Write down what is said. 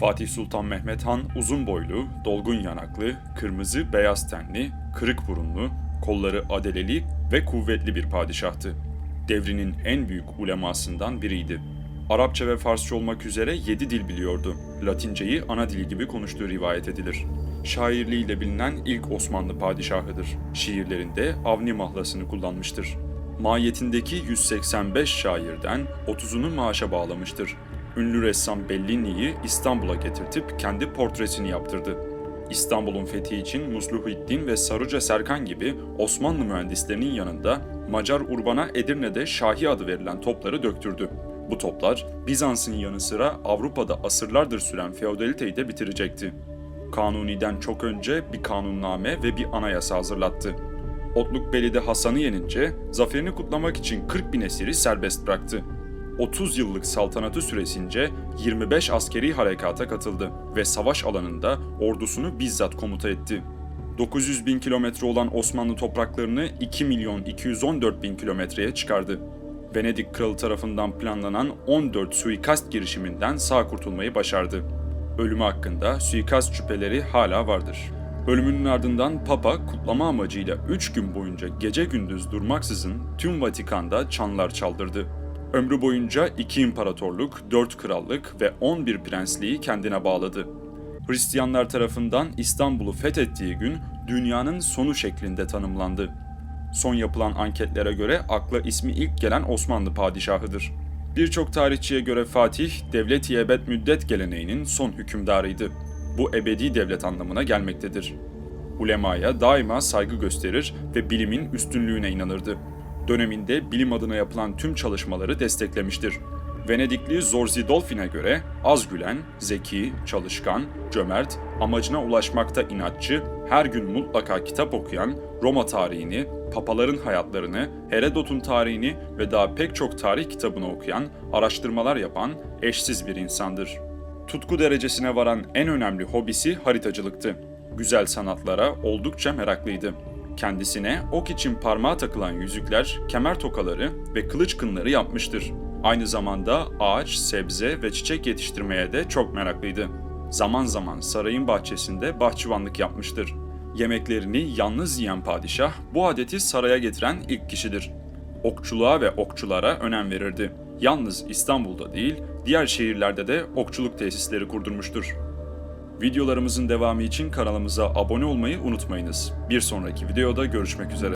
Fatih Sultan Mehmet Han uzun boylu, dolgun yanaklı, kırmızı beyaz tenli, kırık burunlu, kolları adeleli ve kuvvetli bir padişahtı. Devrinin en büyük ulemasından biriydi. Arapça ve Farsça olmak üzere yedi dil biliyordu. Latinceyi ana dili gibi konuştuğu rivayet edilir. Şairliğiyle bilinen ilk Osmanlı padişahıdır. Şiirlerinde Avni mahlasını kullanmıştır. Mahiyetindeki 185 şairden 30'unu maaşa bağlamıştır. Ünlü ressam Bellini'yi İstanbul'a getirtip kendi portresini yaptırdı. İstanbul'un fethi için Musluhuddin ve Saruca Serkan gibi Osmanlı mühendislerinin yanında Macar Urban'a Edirne'de Şahi adı verilen topları döktürdü. Bu toplar Bizans'ın yanı sıra Avrupa'da asırlardır süren feodaliteyi de bitirecekti. Kanuni'den çok önce bir kanunname ve bir anayasa hazırlattı. Otlukbeli'de Hasan'ı yenince zaferini kutlamak için 40 bin esiri serbest bıraktı. 30 yıllık saltanatı süresince 25 askeri harekata katıldı ve savaş alanında ordusunu bizzat komuta etti. 900 bin kilometre olan Osmanlı topraklarını 2 milyon 214 bin kilometreye çıkardı. Venedik kralı tarafından planlanan 14 suikast girişiminden sağ kurtulmayı başardı. Ölümü hakkında suikast şüpheleri hala vardır. Ölümünün ardından Papa kutlama amacıyla 3 gün boyunca gece gündüz durmaksızın tüm Vatikan'da çanlar çaldırdı. Ömrü boyunca iki imparatorluk, dört krallık ve 11 prensliği kendine bağladı. Hristiyanlar tarafından İstanbul'u fethettiği gün dünyanın sonu şeklinde tanımlandı. Son yapılan anketlere göre akla ismi ilk gelen Osmanlı padişahıdır. Birçok tarihçiye göre Fatih, devlet-i ebed müddet geleneğinin son hükümdarıydı. Bu ebedi devlet anlamına gelmektedir. Ulemaya daima saygı gösterir ve bilimin üstünlüğüne inanırdı. Döneminde bilim adına yapılan tüm çalışmaları desteklemiştir. Venedikli Zorzi Dolfin'e göre az gülen, zeki, çalışkan, cömert, amacına ulaşmakta inatçı, her gün mutlaka kitap okuyan, Roma tarihini, papaların hayatlarını, Herodot'un tarihini ve daha pek çok tarih kitabını okuyan, araştırmalar yapan eşsiz bir insandır. Tutku derecesine varan en önemli hobisi haritacılıktı. Güzel sanatlara oldukça meraklıydı. Kendisine ok için parmağa takılan yüzükler, kemer tokaları ve kılıç kınları yapmıştır. Aynı zamanda ağaç, sebze ve çiçek yetiştirmeye de çok meraklıydı. Zaman zaman sarayın bahçesinde bahçıvanlık yapmıştır. Yemeklerini yalnız yiyen padişah bu adeti saraya getiren ilk kişidir. Okçuluğa ve okçulara önem verirdi. Yalnız İstanbul'da değil, diğer şehirlerde de okçuluk tesisleri kurdurmuştur. Videolarımızın devamı için kanalımıza abone olmayı unutmayınız. Bir sonraki videoda görüşmek üzere.